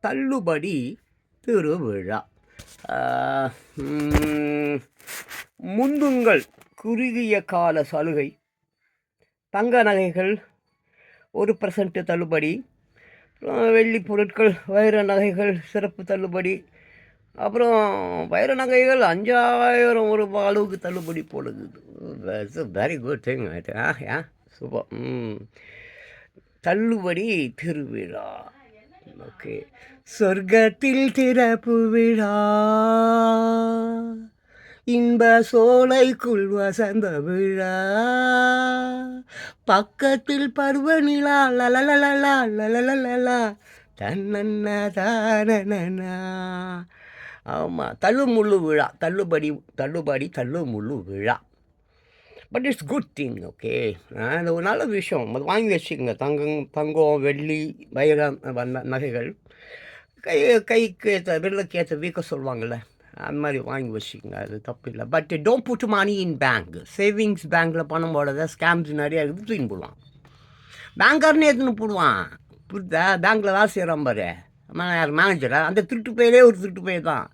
தள்ளுபடி திருவிழா. முந்துங்கள் குறுகிய கால சலுகை. தங்க நகைகள் ஒரு பர்சன்ட் தள்ளுபடி. வெள்ளி பொருட்கள் வைர நகைகள் சிறப்பு தள்ளுபடி. அப்புறம் வைர நகைகள் அஞ்சாயிரம் ஒரு அளவுக்கு தள்ளுபடி போடுது very good thing ah super. தள்ளுபடி திருவிழா. நமக்கு சொர்க்கத்தில் திறப்பு விழா. இன்ப சோலைக்குள் வசந்த விழா. பக்கத்தில் பருவநிலா லலலலலா லலலலலா தன்னன்னா தானனா ஆமாம் தள்ளுமுள்ளு விழா தள்ளுபடி தள்ளுபடி தள்ளுமுள்ளு விழா. But it's good thing okay அது ஒரு நல்ல விஷயம் அது வாங்கி வச்சுக்கோங்க தங்கம் தங்கம் வெள்ளி வைரம் நகைகள் கை கைக்கு ஏற்ற விரலுக்கு ஏற்ற வீக்க சொல்லுவாங்கள்ல அந்த மாதிரி வாங்கி வச்சுக்கோங்க அது தப்பு இல்லை but don't put money in bank savings பேங்க்கில் பணம் போடாத ஸ்கேம்ஸ் நிறையா இருக்குது தூக்கி போடுவான் பேங்காரனே எடுத்துன்னு போடுவான் புரியுதா பேங்க்கில் வேலை செய்கிறான் பாரு அம்மா யார் மேனேஜரா அந்த திருட்டு பையிலே ஒரு திருட்டு பைய தான்.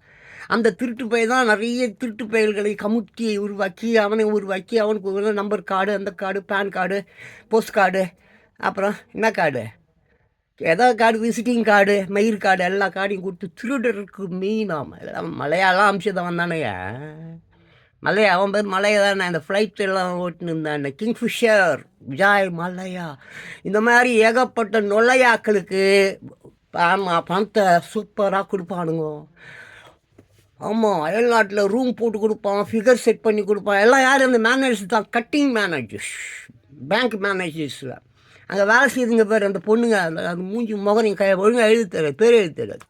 அந்த திருட்டு பய தான் நிறைய திருட்டு பயல்களை கமுட்டி உருவாக்கி அவனை உருவாக்கி அவனுக்கு நம்பர் கார்டு அந்த card pan card post card அப்புறம் என்ன கார்டு ஏதோ கார்டு விசிட்டிங் கார்டு மயிர் கார்டு எல்லா கார்டையும் கொடுத்து திருடருக்கு மீனாம் மலையாளம் அம்சதவன் தானேயா மலையா அவன் பேர் மலையா தானே அந்த ஃப்ளைட் எல்லாம் ஓட்டுன்னு இருந்தான். கிங்ஃபிஷர் விஜய் மலையா. இந்த மாதிரி ஏகப்பட்ட நொல்லையாக்களுக்கு ஆமாம் பணத்தை சூப்பராக கொடுப்பானுங்க. ஆமாம் அயல்நாட்டில் ரூம் போட்டு கொடுப்பான் ஃபிகர் செட் பண்ணி கொடுப்பான். எல்லாம் யார்? அந்த மேனேஜர்ஸ் தான். கட்டிங் மேனேஜர்ஸ் பேங்க் மேனேஜர்ஸில் அங்கே வேலை செய்யுதுங்க பேர் அந்த பொண்ணுங்க. அந்த அது மூஞ்சி முகரையும் கை ஒழுங்காக எழுத தெரியாது பேர் எழுத தெரியாது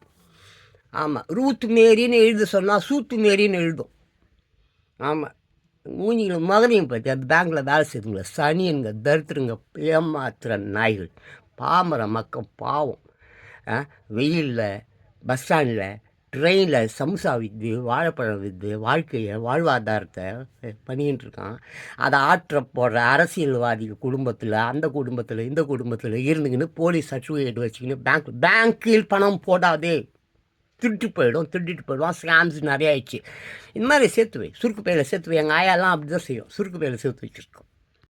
ஆமாம் ரூத் மேரின்னு எழுத சொன்னால் சூத்து மேரின்னு எழுதும். ஆமாம் மூஞ்சிங்கள மகனையும் பற்றி அந்த பேங்க்கில் வேலை செய்யுதுங்க சனியனுங்க தரித்திரங்க ஏமாத்துற நாய்கள். பாமர மக்கள் பாவம். வெயிலில் பஸ் ஸ்டாண்டில் ட்ரெயினில் சம்சா விற்று வாழைப்பழம் விற்று வாழ்க்கையை வாழ்வாதாரத்தை பண்ணிக்கிட்டு இருக்கான். அதை ஆற்ற போடுற அரசியல்வாதி குடும்பத்தில் அந்த குடும்பத்தில் இந்த குடும்பத்தில் இருந்துக்கின்னு போலீஸ் சர்டிஃபிகேட் வச்சுக்கின்னு பேங்க் பேங்க்கில் பணம் போடாதே. திருட்டு போயிடும் திருட்டு போயிடுவான். ஸ்கேம்ஸ் நிறையா ஆயிடுச்சு. இந்த மாதிரி சேர்த்து வை. சுருக்கு பேரில் சேர்த்து வை. எங்கள் ஆயாலாம் அப்படி தான் செய்யும். சுருக்கு பேரில் சேர்த்து வச்சுருக்கோம்.